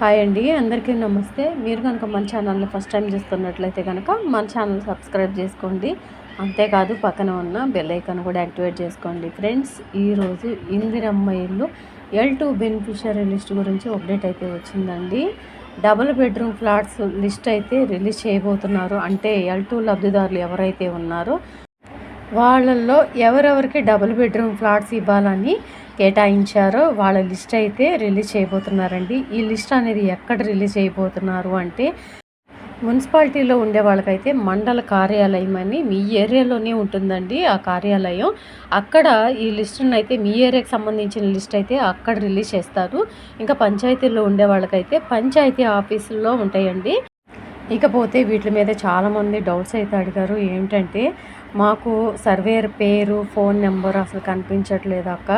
Hi అండి అందరికీ నమస్తే. మీరు కనుక మన ఛానల్ని ఫస్ట్ టైం చూస్తున్నట్లయితే కనుక మన ఛానల్ సబ్స్క్రైబ్ చేసుకోండి. అంతేకాదు పక్కన ఉన్న బెల్ ఐకాన్ కూడా యాక్టివేట్ చేసుకోండి. ఫ్రెండ్స్ ఈరోజు ఇందిరమ్మ ఇల్లు ఎల్ టూ బెనిఫిషియరీ లిస్ట్ గురించి అప్డేట్ అయితే వచ్చిందండి. డబుల్ బెడ్రూమ్ ఫ్లాట్స్ లిస్ట్ అయితే రిలీజ్ చేయబోతున్నారు. అంటే ఎల్ టూ లబ్ధిదారులు ఎవరైతే ఉన్నారో వాళ్ళల్లో ఎవరెవరికి డబుల్ బెడ్రూమ్ ఫ్లాట్స్ ఇవ్వాలని కేటాయించారో వాళ్ళ లిస్ట్ అయితే రిలీజ్ చేయబోతున్నారండి. ఈ లిస్ట్ అనేది ఎక్కడ రిలీజ్ చేయబోతున్నారు అంటే మున్సిపాలిటీలో ఉండే వాళ్ళకైతే మండల కార్యాలయం అని మీ ఏరియాలోనే ఉంటుందండి ఆ కార్యాలయం. అక్కడ ఈ లిస్టును అయితే మీ ఏరియాకి సంబంధించిన లిస్ట్ అయితే అక్కడ రిలీజ్ చేస్తారు. ఇంకా పంచాయతీల్లో ఉండే వాళ్ళకైతే పంచాయతీ ఆఫీసుల్లో ఉంటాయండి. ఇకపోతే వీటి మీద చాలామంది డౌట్స్ అయితే అడిగారు. ఏంటంటే మాకు సర్వేర్ పేరు ఫోన్ నెంబర్ అసలు కనిపించట్లేదు అక్క.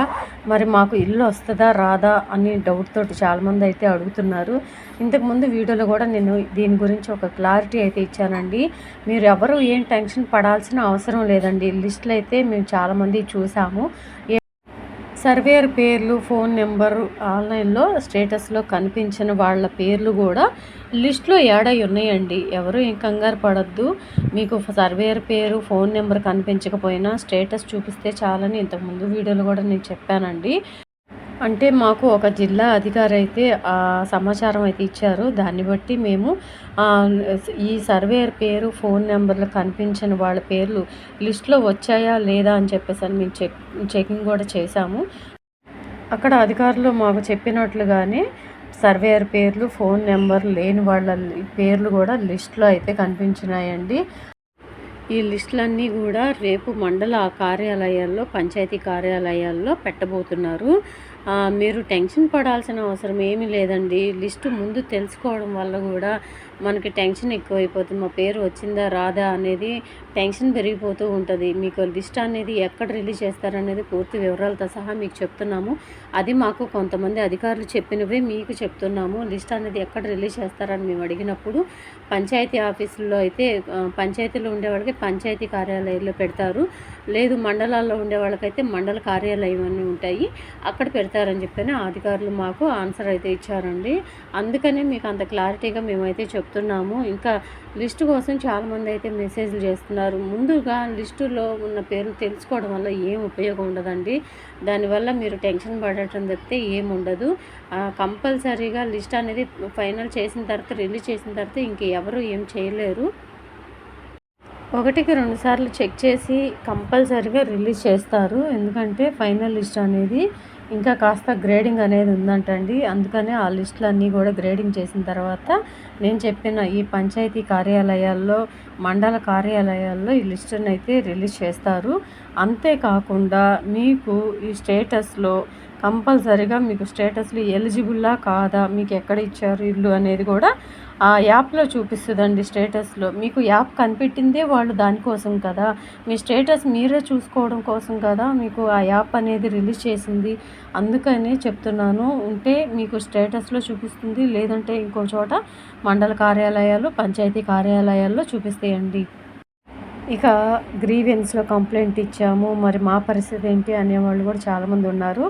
మరి మాకు ఇల్లు వస్తుందా రాదా అని డౌట్ తోటి చాలామంది అయితే అడుగుతున్నారు. ఇంతకుముందు వీడియోలో కూడా నేను దీని గురించి ఒక క్లారిటీ అయితే ఇచ్చానండి. మీరు ఎవరు ఏం టెన్షన్ పడాల్సిన అవసరం లేదండి. లిస్టులు అయితే మేము చాలామంది చూసాము. సర్వేర్ పేర్లు ఫోన్ నెంబరు ఆన్లైన్లో స్టేటస్లో కనిపించిన వాళ్ళ పేర్లు కూడా లిస్ట్లో ఏడై ఉన్నాయండి. ఎవరు ఏం కంగారు పడద్దు. మీకు సర్వేర్ పేరు ఫోన్ నెంబర్ కనిపించకపోయినా స్టేటస్ చూపిస్తే చాలని ఇంతకుముందు వీడియోలో కూడా నేను చెప్పానండి. అంటే మాకు ఒక జిల్లా అధికారి అయితే ఆ సమాచారం అయితే ఇచ్చారు. దాన్ని బట్టి మేము ఈ సర్వేయర్ పేరు ఫోన్ నెంబర్లు కనిపించిన వాళ్ళ పేర్లు లిస్ట్లో వచ్చాయా లేదా అని చెప్పేసి అని మేము చెక్ చెకింగ్ కూడా చేశాము. అక్కడ అధికారులు మాకు చెప్పినట్లుగానే సర్వేయర్ పేర్లు ఫోన్ నెంబర్ లేని వాళ్ళ పేర్లు కూడా లిస్ట్లో అయితే కనిపించినాయండి. ఈ లిస్టులన్నీ కూడా రేపు మండల కార్యాలయాల్లో పంచాయతీ కార్యాలయాల్లో పెట్టబోతున్నారు. మీరు టెన్షన్ పడాల్సిన అవసరం ఏమీ లేదండి. లిస్టు ముందు తెలుసుకోవడం వల్ల కూడా మనకి టెన్షన్ ఎక్కువైపోతుంది. మా పేరు వచ్చిందా రాదా అనేది టెన్షన్ పెరిగిపోతూ ఉంటుంది. మీకు లిస్ట్ అనేది ఎక్కడ రిలీజ్ చేస్తారనేది పూర్తి వివరాలతో సహా మీకు చెప్తున్నాము. అది మాకు కొంతమంది అధికారులు చెప్పినవే మీకు చెప్తున్నాము. లిస్ట్ అనేది ఎక్కడ రిలీజ్ చేస్తారని మేము అడిగినప్పుడు పంచాయతీ ఆఫీసుల్లో అయితే పంచాయతీలో ఉండేవాళ్ళకి పంచాయతీ కార్యాలయంలో పెడతారు. లేదు మండలాల్లో ఉండే వాళ్ళకైతే మండల కార్యాలయం అన్నీ ఉంటాయి. అక్కడ పెడతారని చెప్పని అధికారులు మాకు ఆన్సర్ అయితే ఇచ్చారండి. అందుకనే మీకు అంత క్లారిటీగా మేమైతే చెప్తున్నాము. ఇంకా లిస్టు కోసం చాలామంది అయితే మెసేజ్లు చేస్తున్నారు. ముందుగా లిస్టులో ఉన్న పేర్లు తెలుసుకోవడం వల్ల ఏం ఉపయోగం ఉండదండి. దానివల్ల మీరు టెన్షన్ పడటం తప్పితే ఏముండదు కంపల్సరీగా లిస్ట్ అనేది ఫైనల్ చేసిన తర్వాత రిలీజ్ చేసిన తర్వాత ఇంకెవరు ఏం చేయలేరు. ఒకటికి రెండు సార్లు చెక్ చేసి కంపల్సరీగా రిలీజ్ చేస్తారు. ఎందుకంటే ఫైనల్ లిస్ట్ అనేది ఇంకా కాస్త గ్రేడింగ్ అనేది ఉందంటండి. అందుకనే ఆ లిస్టులన్నీ కూడా గ్రేడింగ్ చేసిన తర్వాత నేను చెప్పిన ఈ పంచాయతీ కార్యాలయాల్లో మండల కార్యాలయాల్లో ఈ లిస్టును అయితే రిలీజ్ చేస్తారు. అంతేకాకుండా మీకు ఈ స్టేటస్లో కంపల్సరిగా మీకు స్టేటస్లు ఎలిజిబుల్లా కాదా? మీకు ఎక్కడ ఇచ్చారు ఇల్లు అనేది కూడా ఆ యాప్లో చూపిస్తుందండి స్టేటస్లో. మీకు యాప్ కనిపెట్టిందే వాళ్ళు దానికోసం కదా? మీ స్టేటస్ మీరే చూసుకోవడం కోసం కదా మీకు ఆ యాప్ అనేది రిలీజ్ చేసింది? అందుకని చెప్తున్నాను ఉంటే మీకు స్టేటస్లో చూపిస్తుంది లేదంటే ఇంకో చోట మండల కార్యాలయాలు పంచాయతీ కార్యాలయాల్లో చూపిస్తాయండి. ఇక గ్రీవెన్స్లో కంప్లైంట్ ఇచ్చాము. మరి మా పరిస్థితి ఏంటి అనేవాళ్ళు కూడా చాలామంది ఉన్నారు.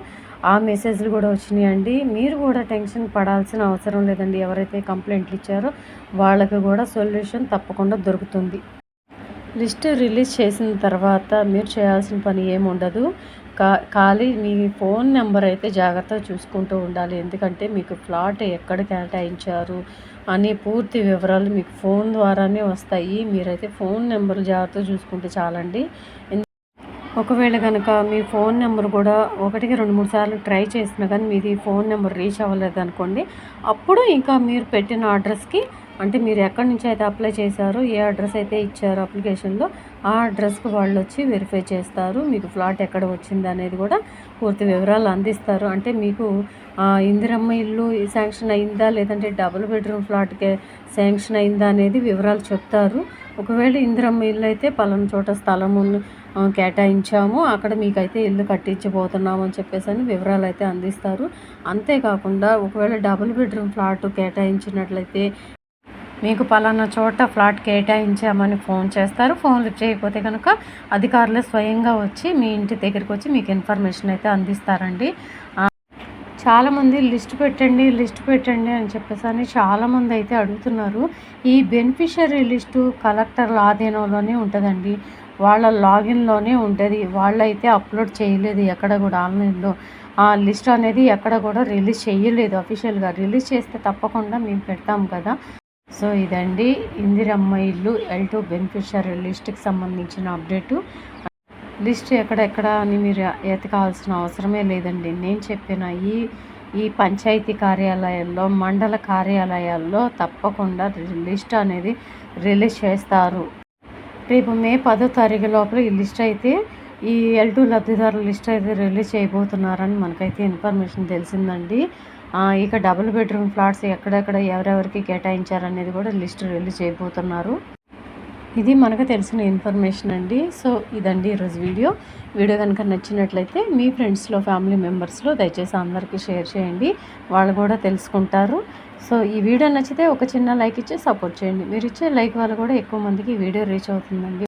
ఆ మెసేజ్లు కూడా వచ్చినాయండి. మీరు కూడా టెన్షన్ పడాల్సిన అవసరం లేదండి. ఎవరైతే కంప్లైంట్లు ఇచ్చారో వాళ్ళకి కూడా సొల్యూషన్ తప్పకుండా దొరుకుతుంది. లిస్ట్ రిలీజ్ చేసిన తర్వాత మీరు చేయాల్సిన పని ఏముండదు. కా ఖాళీ మీ ఫోన్ నెంబర్ అయితే జాగ్రత్తగా చూసుకుంటూ ఉండాలి. ఎందుకంటే మీకు ప్లాట్ ఎక్కడ కేటాయించారు అనే పూర్తి వివరాలు మీకు ఫోన్ ద్వారానే వస్తాయి. మీరైతే ఫోన్ నెంబర్ జాగ్రత్తగా చూసుకుంటే చాలండి. ఒకవేళ కనుక మీ ఫోన్ నెంబర్ కూడా ఒకటికి రెండు మూడు సార్లు ట్రై చేసినా కానీ మీది ఫోన్ నెంబర్ రీచ్ అవ్వలేదు అనుకోండి అప్పుడు ఇంకా మీరు పెట్టిన అడ్రస్కి అంటే మీరు ఎక్కడి నుంచి అయితే అప్లై చేశారో ఏ అడ్రస్ అయితే ఇచ్చారో అప్లికేషన్లో ఆ అడ్రస్కి వాళ్ళు వచ్చి వెరిఫై చేస్తారు. మీకు ఫ్లాట్ ఎక్కడ వచ్చింది అనేది కూడా పూర్తి వివరాలు అందిస్తారు. అంటే మీకు ఇందిరమ్మ ఇల్లు శాంక్షన్ అయిందా? లేదంటే డబుల్ బెడ్రూమ్ ఫ్లాట్కే శాంక్షన్ అయిందా అనేది వివరాలు చెప్తారు. ఒకవేళ ఇందిరమ్మ ఇల్లు అయితే పలానా చోట స్థలము కేటాయించాము. అక్కడ మీకైతే ఇల్లు కట్టించబోతున్నాము అని చెప్పేసి అని వివరాలు అయితే అందిస్తారు. అంతేకాకుండా ఒకవేళ డబుల్ బెడ్రూమ్ ఫ్లాట్ కేటాయించినట్లయితే మీకు పలానా చోట ఫ్లాట్ కేటాయించామని ఫోన్ చేస్తారు. ఫోన్ లిఫ్ట్ చేయకపోతే కనుక అధికారులు స్వయంగా వచ్చి మీ ఇంటి దగ్గరికి వచ్చి మీకు ఇన్ఫర్మేషన్ అయితే అందిస్తారండి. చాలామంది లిస్ట్ పెట్టండి లిస్ట్ పెట్టండి అని చెప్పేసి అని చాలామంది అయితే అడుగుతున్నారు. ఈ బెనిఫిషరీ లిస్టు కలెక్టర్ల ఆధీనంలోనే ఉంటుందండి. వాళ్ళ లాగిన్లోనే ఉంటుంది. వాళ్ళైతే అప్లోడ్ చేయలేదు ఎక్కడ కూడా ఆన్లైన్లో. ఆ లిస్ట్ అనేది ఎక్కడ కూడా రిలీజ్ చేయలేదు. అఫీషియల్గా రిలీజ్ చేస్తే తప్పకుండా మేము పెడతాం కదా. సో ఇదండి ఇందిరమ్మ ఇల్లు ఎల్ టూ బెనిఫిషరీ లిస్ట్కి సంబంధించిన అప్డేటు. లిస్ట్ ఎక్కడెక్కడ అని మీరు ఎతకాల్సిన అవసరమే లేదండి. నేను చెప్పిన ఈ ఈ పంచాయతీ కార్యాలయాల్లో మండల కార్యాలయాల్లో తప్పకుండా లిస్ట్ అనేది రిలీజ్ చేస్తారు. రేపు మే పదో తారీఖు లోపల ఈ లిస్ట్ అయితే ఈ ఎల్ టూ లబ్ధిదారుల లిస్ట్ అయితే రిలీజ్ చేయబోతున్నారని మనకైతే ఇన్ఫర్మేషన్ తెలిసిందండి. ఇక డబుల్ బెడ్రూమ్ ఫ్లాట్స్ ఎక్కడెక్కడ ఎవరెవరికి కేటాయించారనేది కూడా లిస్ట్ రిలీజ్ చేయబోతున్నారు. ఇది మనకు తెలిసిన ఇన్ఫర్మేషన్ అండి. సో ఇదండి ఈరోజు వీడియో. వీడియో కనుక నచ్చినట్లయితే మీ ఫ్రెండ్స్లో ఫ్యామిలీ మెంబర్స్లో దయచేసి అందరికీ షేర్ చేయండి. వాళ్ళు కూడా తెలుసుకుంటారు. సో ఈ వీడియో నచ్చితే ఒక చిన్న లైక్ ఇచ్చి సపోర్ట్ చేయండి. మీరు ఇచ్చే లైక్ వల్ల కూడా ఎక్కువ మందికి ఈ వీడియో రీచ్ అవుతుందండి.